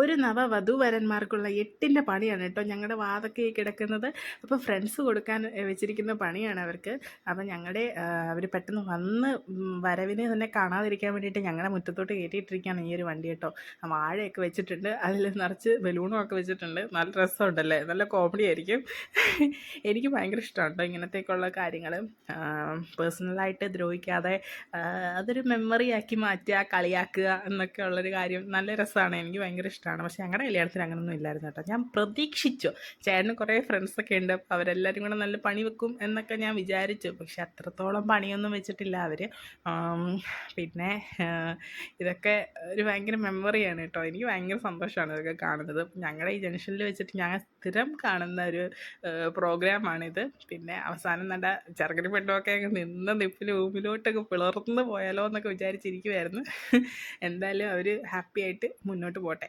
ഒരു നവ വധുവരന്മാർക്കുള്ള എട്ടിന്റെ പണിയാണ് കേട്ടോ ഞങ്ങളുടെ വാതൊക്കെ കിടക്കുന്നത്. അപ്പോൾ ഫ്രണ്ട്സ് കൊടുക്കാൻ വെച്ചിരിക്കുന്ന പണിയാണ് അവർക്ക്. അപ്പോൾ ഞങ്ങളുടെ അവർ പെട്ടെന്ന് വന്ന് വരവിനെ തന്നെ കാണാതിരിക്കാൻ വേണ്ടിയിട്ട് ഞങ്ങളുടെ മുറ്റത്തോട്ട് കയറ്റിയിട്ടിരിക്കുകയാണ് ഈ ഒരു വണ്ടി കേട്ടോ. വാഴയൊക്കെ വെച്ചിട്ടുണ്ട്. അതിൽ നിറച്ച് ബലൂണും ഒക്കെ വെച്ചിട്ടുണ്ട്. നല്ല രസമുണ്ടല്ലേ? നല്ല കോമഡി ആയിരിക്കും. എനിക്ക് ഭയങ്കര ഇഷ്ടമാണ് കേട്ടോ ഇങ്ങനത്തേക്കുള്ള കാര്യങ്ങൾ പേഴ്സണലായിട്ട് ദ്രോഹിക്കാതെ അതൊരു മെമ്മറി ആക്കി മാറ്റുക കളിയാക്കുക എന്നൊക്കെ ഉള്ളൊരു കാര്യം. നല്ല രസമാണ് എനിക്ക് ഭയങ്കര ഇഷ്ടമാണ് പക്ഷേ ഞങ്ങളുടെ കല്യാണത്തിന് അങ്ങനെയൊന്നും ഇല്ലായിരുന്നു കേട്ടോ. ഞാൻ പ്രതീക്ഷിച്ചു. ചേട്ടന് കുറേ ഫ്രണ്ട്സൊക്കെ ഉണ്ട്. അവരെല്ലാവരും കൂടെ നല്ല പണി വെക്കും എന്നൊക്കെ ഞാൻ വിചാരിച്ചു. പക്ഷെ അത്രത്തോളം പണിയൊന്നും വെച്ചിട്ടില്ല അവർ പിന്നെ ഇതൊക്കെ ഒരു ഭയങ്കര മെമ്മറിയാണ് കേട്ടോ. എനിക്ക് ഭയങ്കര സന്തോഷമാണ് ഇതൊക്കെ കാണുന്നത്. ഞങ്ങളുടെ ഈ ജംഗ്ഷനിൽ വെച്ചിട്ട് ഞങ്ങൾ സ്ഥിരം കാണുന്ന ഒരു പ്രോഗ്രാമാണിത് പിന്നെ അവസാനം നല്ല ചെറുകരി പെണ്ണൊക്കെ നിന്ന നിപ്പിൽ ഊമിലോട്ടൊക്കെ പിളർന്ന് പോയാലോ എന്നൊക്കെ വിചാരിച്ചിരിക്കുമായിരുന്നു എന്തായാലും അവർ ഹാപ്പി ആയിട്ട് മുന്നോട്ട് പോട്ടെ.